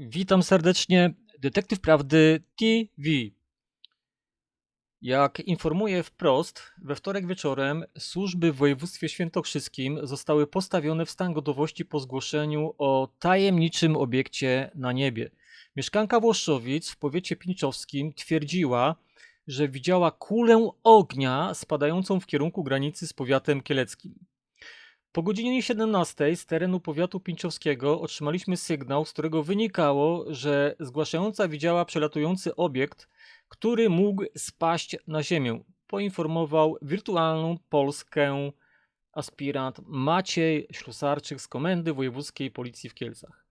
Witam serdecznie, Detektyw Prawdy TV. Jak informuje wprost, we wtorek wieczorem służby w województwie świętokrzyskim zostały postawione w stan gotowości po zgłoszeniu o tajemniczym obiekcie na niebie. Mieszkanka Włoszczowic w powiecie pińczowskim twierdziła, że widziała kulę ognia spadającą w kierunku granicy z powiatem kieleckim. Po godzinie 17 z terenu powiatu pińczowskiego otrzymaliśmy sygnał, z którego wynikało, że zgłaszająca widziała przelatujący obiekt, który mógł spaść na ziemię. Poinformował wirtualną Polskę aspirant Maciej Ślusarczyk z Komendy Wojewódzkiej Policji w Kielcach.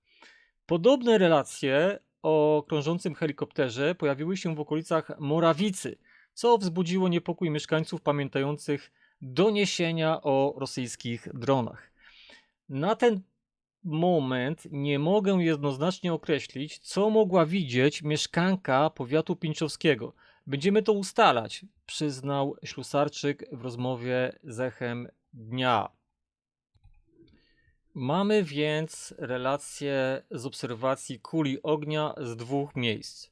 Podobne relacje o krążącym helikopterze pojawiły się w okolicach Morawicy, co wzbudziło niepokój mieszkańców pamiętających doniesienia o rosyjskich dronach. Na ten moment nie mogę jednoznacznie określić, co mogła widzieć mieszkanka powiatu pińczowskiego. Będziemy to ustalać, przyznał Ślusarczyk w rozmowie z Echem Dnia. Mamy więc relację z obserwacji kuli ognia z dwóch miejsc.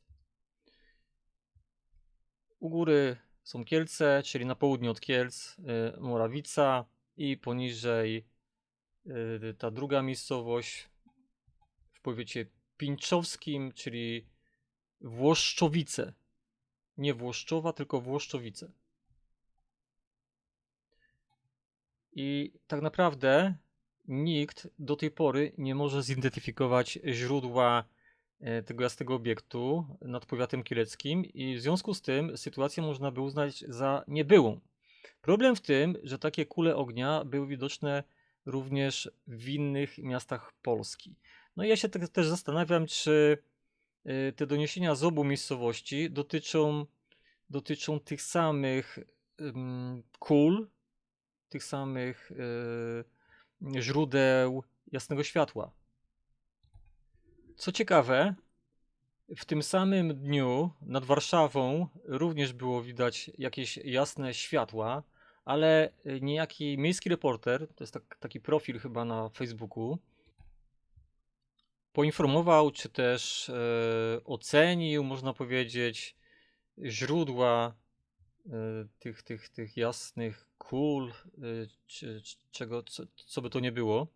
U góry są Kielce, czyli na południe od Kielc, y, Morawica i poniżej y, ta druga miejscowość w powiecie pińczowskim, czyli Włoszczowice. Nie Włoszczowa, tylko Włoszczowice. I tak naprawdę nikt do tej pory nie może zidentyfikować źródła tego jasnego obiektu nad powiatem kieleckim i w związku z tym sytuację można by uznać za niebyłą. Problem w tym, że takie kule ognia były widoczne również w innych miastach Polski. No i ja się tak też zastanawiam, czy e, te doniesienia z obu miejscowości dotyczą, dotyczą tych samych kul, tych samych yy, źródeł jasnego światła. Co ciekawe, w tym samym dniu nad Warszawą również było widać jakieś jasne światła, ale niejaki miejski reporter, to jest tak, taki profil chyba na Facebooku, poinformował, czy też e, ocenił, można powiedzieć, źródła e, tych, tych, tych jasnych kul, e, czy, czy czego, co, co by to nie było.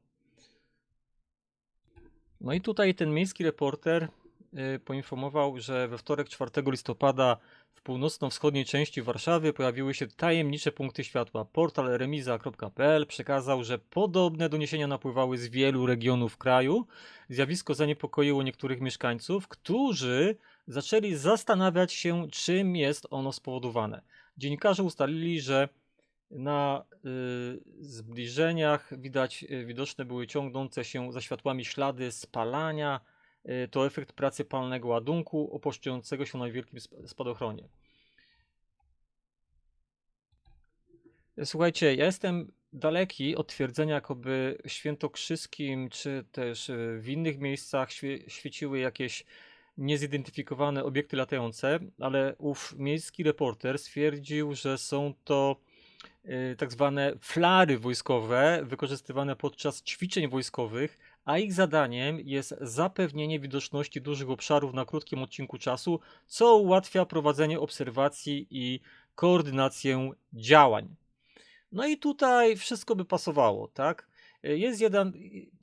No i tutaj ten miejski reporter y, poinformował, że we wtorek 4 listopada w północno-wschodniej części Warszawy pojawiły się tajemnicze punkty światła. Portal remiza.pl przekazał, że podobne doniesienia napływały z wielu regionów kraju. Zjawisko zaniepokoiło niektórych mieszkańców, którzy zaczęli zastanawiać się, czym jest ono spowodowane. Dziennikarze ustalili, że na y, zbliżeniach widać, y, widoczne były ciągnące się za światłami ślady spalania. Y, to efekt pracy palnego ładunku opuszczającego się na wielkim spadochronie. Słuchajcie, ja jestem daleki od twierdzenia, jakoby w Świętokrzyskim czy też w innych miejscach świe świeciły jakieś niezidentyfikowane obiekty latające, ale ów miejski reporter stwierdził, że są to Y, tak zwane flary wojskowe wykorzystywane podczas ćwiczeń wojskowych, a ich zadaniem jest zapewnienie widoczności dużych obszarów na krótkim odcinku czasu, co ułatwia prowadzenie obserwacji i koordynację działań. No i tutaj wszystko by pasowało, tak? Y, jest, jeden,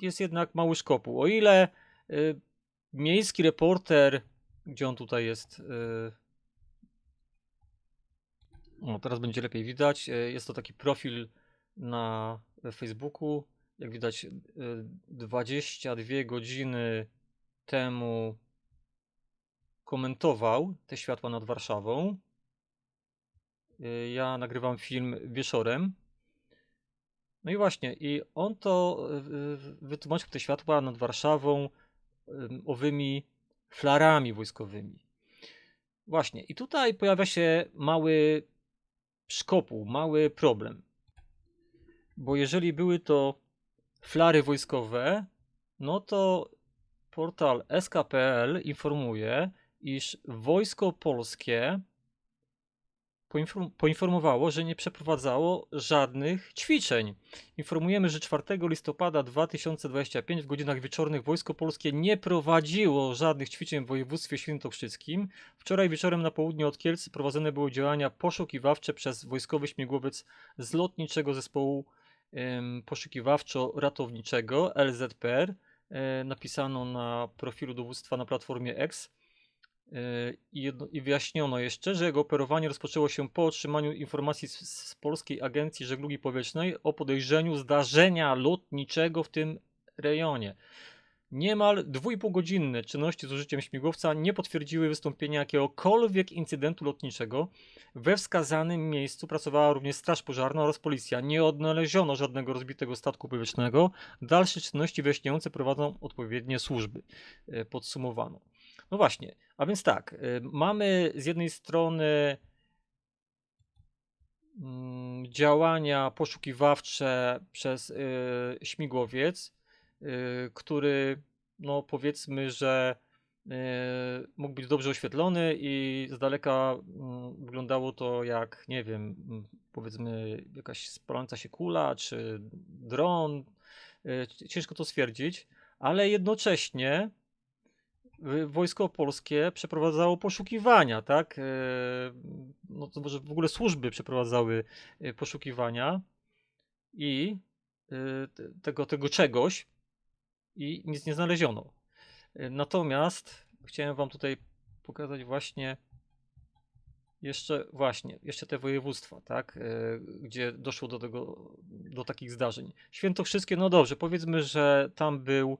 jest jednak mały szkopuł. O ile y, miejski reporter, gdzie on tutaj jest? Y, o, teraz będzie lepiej widać. E, jest to taki profil na Facebooku. Jak widać, 22 e, godziny temu komentował te światła nad Warszawą. E, ja nagrywam film wieczorem. No i właśnie, i on to wytłumaczył te światła nad Warszawą owymi flarami wojskowymi. Właśnie, i tutaj pojawia się mały szkopuł, mały problem. Bo jeżeli były to flary wojskowe, no to portal SKPL informuje, iż wojsko polskie poinformowało, że nie przeprowadzało żadnych ćwiczeń. Informujemy, że 4 listopada 2025 w godzinach wieczornych Wojsko Polskie nie prowadziło żadnych ćwiczeń w województwie świętokrzyskim. Wczoraj wieczorem na południe od Kielc prowadzone były działania poszukiwawcze przez wojskowy śmigłowiec z lotniczego zespołu poszukiwawczo-ratowniczego LZPR. E, napisano na profilu dowództwa na platformie X. E, I, wyjaśniono jeszcze, że jego operowanie rozpoczęło się po otrzymaniu informacji z, z Polskiej Agencji Żeglugi Powietrznej o podejrzeniu zdarzenia lotniczego w tym rejonie. Niemal dwójpółgodzinne czynności z użyciem śmigłowca nie potwierdziły wystąpienia jakiegokolwiek incydentu lotniczego. We wskazanym miejscu pracowała również Straż Pożarna oraz policja. Nie odnaleziono żadnego rozbitego statku powietrznego. Dalsze czynności wyjaśniające prowadzą odpowiednie służby. E, Podsumowano. No właśnie, a więc tak, y, mamy z jednej strony mm, działania poszukiwawcze przez y, śmigłowiec, y, który, no powiedzmy, że mógł być dobrze oświetlony i z daleka mm, wyglądało to jak, nie wiem, mm, powiedzmy jakaś spalająca się kula czy dron. Ciężko to stwierdzić, ale jednocześnie Wojsko Polskie przeprowadzało poszukiwania, tak? E, No to może w ogóle służby przeprowadzały e, poszukiwania i e, te- tego, tego czegoś i nic nie znaleziono. Natomiast chciałem wam tutaj pokazać właśnie jeszcze właśnie, jeszcze te województwa, tak, gdzie doszło do tego, do takich zdarzeń. Świętokrzyskie, no dobrze, powiedzmy, że tam był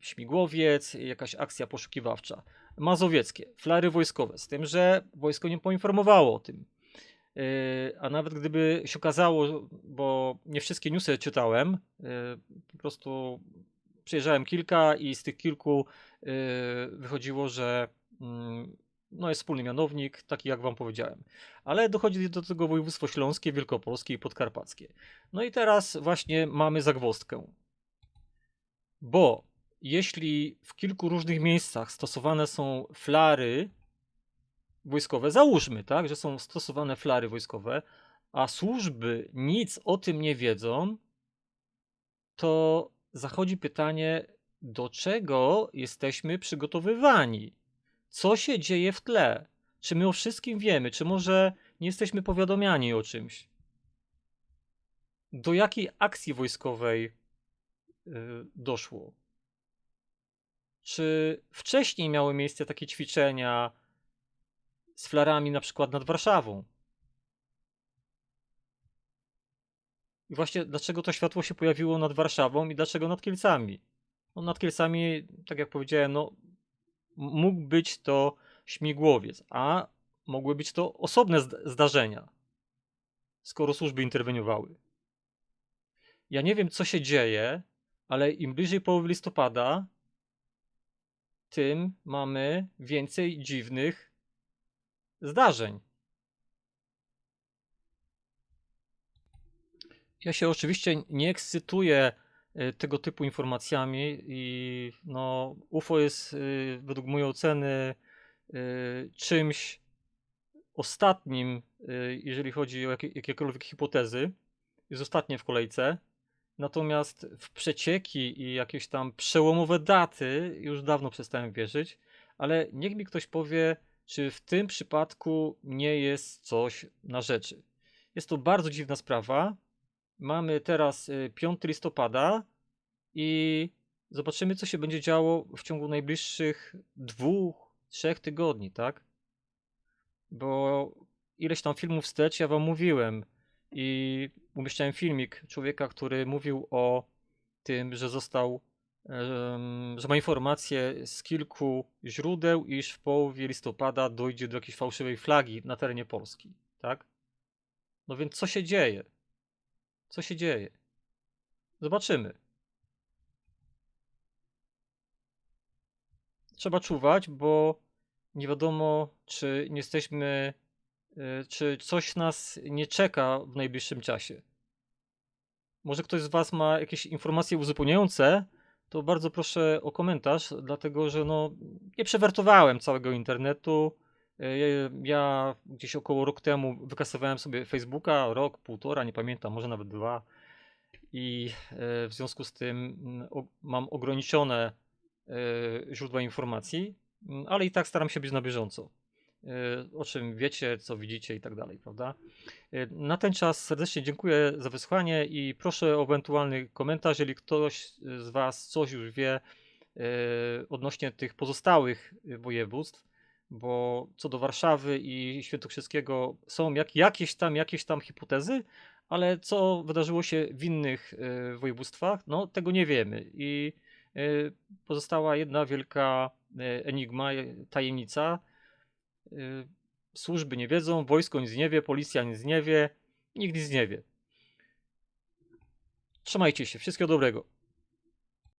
śmigłowiec, jakaś akcja poszukiwawcza. Mazowieckie, flary wojskowe, z tym, że wojsko nie poinformowało o tym. Yy, A nawet gdyby się okazało, bo nie wszystkie newsy czytałem, yy, po prostu przyjeżdżałem kilka i z tych kilku yy, wychodziło, że mm, no jest wspólny mianownik, taki jak wam powiedziałem. Ale dochodzi do tego województwo śląskie, wielkopolskie i podkarpackie. No i teraz właśnie mamy zagwozdkę. Bo jeśli w kilku różnych miejscach stosowane są flary wojskowe, załóżmy, tak, że są stosowane flary wojskowe, a służby nic o tym nie wiedzą, to zachodzi pytanie, do czego jesteśmy przygotowywani? Co się dzieje w tle? Czy my o wszystkim wiemy? Czy może nie jesteśmy powiadomiani o czymś? Do jakiej akcji wojskowej doszło? Czy wcześniej miały miejsce takie ćwiczenia z flarami na przykład nad Warszawą? I właśnie dlaczego to światło się pojawiło nad Warszawą i dlaczego nad Kielcami? No nad Kielcami, tak jak powiedziałem, no mógł być to śmigłowiec, a mogły być to osobne zd- zdarzenia, skoro służby interweniowały. Ja nie wiem, co się dzieje, ale im bliżej połowy listopada, tym mamy więcej dziwnych zdarzeń. Ja się oczywiście nie ekscytuję y, tego typu informacjami i no, UFO jest y, według mojej oceny y, czymś ostatnim, jeżeli chodzi o jakie, jakiekolwiek hipotezy. Jest ostatnie w kolejce. Natomiast w przecieki i jakieś tam przełomowe daty już dawno przestałem wierzyć, ale niech mi ktoś powie, czy w tym przypadku nie jest coś na rzeczy. Jest to bardzo dziwna sprawa. Mamy teraz y, 5 listopada i zobaczymy, co się będzie działo w ciągu najbliższych dwóch, trzech tygodni, tak? Bo ileś tam filmów wstecz ja wam mówiłem i umieszczałem filmik człowieka, który mówił o tym, że został, że ma informacje z kilku źródeł, iż w połowie listopada dojdzie do jakiejś fałszywej flagi na terenie Polski, tak? No więc co się dzieje? Co się dzieje? Zobaczymy. Trzeba czuwać, bo nie wiadomo, czy nie jesteśmy, y, czy coś nas nie czeka w najbliższym czasie. Może ktoś z Was ma jakieś informacje uzupełniające, to bardzo proszę o komentarz, dlatego że no, nie przewertowałem całego internetu. E, Ja gdzieś około rok temu wykasowałem sobie Facebooka, rok, półtora, nie pamiętam, może nawet dwa. I e, w związku z tym mm, mam ograniczone e, źródła informacji, mm, ale i tak staram się być na bieżąco. E, O czym wiecie, co widzicie i tak dalej, prawda? E, Na ten czas serdecznie dziękuję za wysłuchanie i proszę o ewentualny komentarz, jeżeli ktoś z Was coś już wie e, odnośnie tych pozostałych województw, bo co do Warszawy i Świętokrzyskiego są jak, jakieś tam jakieś tam hipotezy, ale co wydarzyło się w innych województwach, no tego nie wiemy i pozostała jedna wielka enigma, tajemnica. E, Służby nie wiedzą, wojsko nic nie wie, policja nic nie wie, nikt nic nie wie. Trzymajcie się, wszystkiego dobrego.